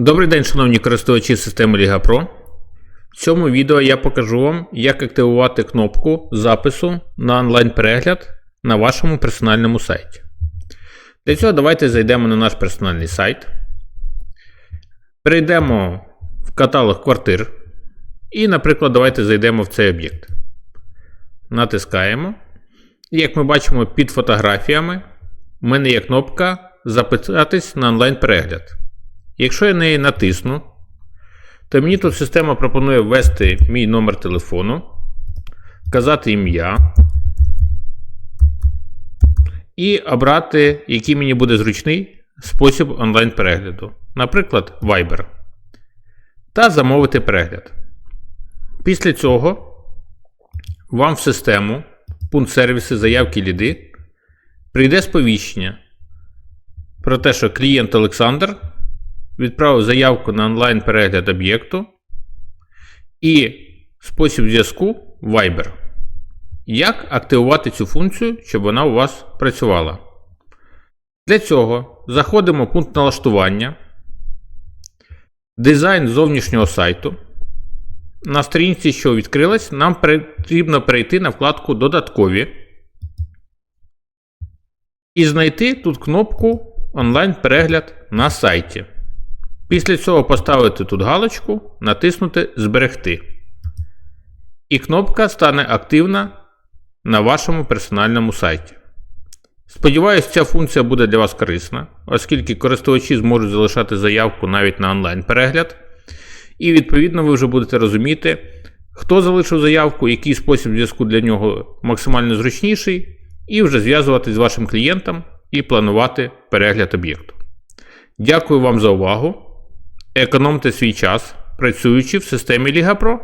Добрий день, шановні користувачі системи Liga Pro. В цьому відео я покажу вам, як активувати кнопку запису на онлайн-перегляд на вашому персональному сайті. Для цього давайте зайдемо на наш персональний сайт. Перейдемо в каталог квартир. І, наприклад, давайте зайдемо в цей об'єкт. Натискаємо. І як ми бачимо під фотографіями, в мене є кнопка Записатись на онлайн-перегляд. Якщо я неї натисну, то мені тут система пропонує ввести мій номер телефону, вказати ім'я і обрати, який мені буде зручний спосіб онлайн-перегляду, наприклад, Viber. Та замовити перегляд. Після цього вам в систему пункт сервіси заявки ліди прийде сповіщення про те, що клієнт Олександр відправив заявку на онлайн-перегляд об'єкту і спосіб зв'язку Viber. Як активувати цю функцію, щоб вона у вас працювала? Для цього заходимо в пункт налаштування, дизайн зовнішнього сайту. На сторінці, що відкрилась, нам потрібно перейти на вкладку Додаткові і знайти тут кнопку онлайн-перегляд на сайті. Після цього поставити тут галочку, натиснути Зберегти. І кнопка стане активна на вашому персональному сайті. Сподіваюсь, ця функція буде для вас корисна, оскільки користувачі зможуть залишати заявку навіть на онлайн-перегляд. І відповідно ви вже будете розуміти, хто залишив заявку, який спосіб зв'язку для нього максимально зручніший, і вже зв'язуватись з вашим клієнтом і планувати перегляд об'єкту. Дякую вам за увагу. Економте свій час, працюючи в системі Ліга Pro.